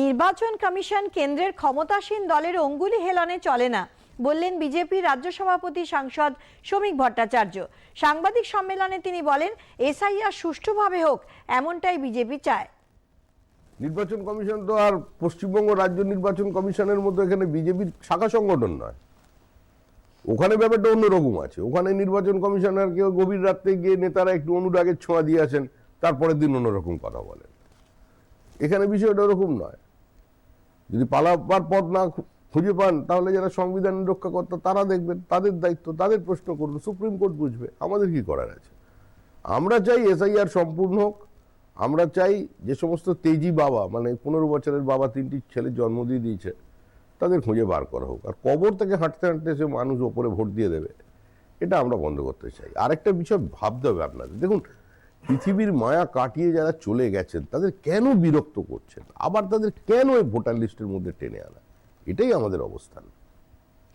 নির্বাচন কমিশন কেন্দ্রের ক্ষমতাসীন দলের অঙ্গুলি হেলনে চলে না, বললেন বিজেপি রাজ্য সভাপতি সাংসদ শ্রমিক ভট্টাচার্য। সাংবাদিক সম্মেলনে তিনি বলেন, এসআইআর সুষ্ঠুভাবে হোক, এমনটাই বিজেপি চায়। নির্বাচন কমিশন তো আর পশ্চিমবঙ্গ রাজ্য নির্বাচন কমিশনের মতো এখানে বিজেপির শাখা সংগঠন নয়। ওখানে ব্যাপারটা অন্যরকম আছে। ওখানে নির্বাচন কমিশনার কেউ গভীর রাত্রে গিয়ে নেতারা একটু অনুরাগের ছোঁয়া দিয়ে আসেন, তারপরের দিন অন্যরকম কথা বলেন। এখানে বিষয়টা ওরকম নয়। যদি পালাবার পথ না খুঁজে পান, তাহলে যারা সংবিধান রক্ষাকর্তা, তারা দেখবেন তাদের দায়িত্ব, তাদের প্রশ্ন করুন, সুপ্রিম কোর্ট বুঝবে, আমাদের কি করার আছে? আমরা চাই এসআইআর সম্পূর্ণ হোক, আমরা চাই যে সমস্ত তেজি বাবা মানে পনেরো বছরের বাবা তিনটি ছেলে জন্ম দিয়ে দিয়েছে, তাদের খুঁজে বার করা হোক। আর কবর থেকে হাঁটতে হাঁটতে সে মানুষ ওপরে ভোট দিয়ে দেবে, এটা আমরা বন্ধ করতে চাই। আরেকটা বিষয় ভাবতে হবে আপনাদের। দেখুন পৃথিবীর মায়া কাটিয়ে যারা চলে গেছেন, তাদের কেন বিরক্ত করছেন? আবার তাদের কেন এই ভোটার লিস্টের মধ্যে টেনে আনা? এটাই আমাদের অবস্থান।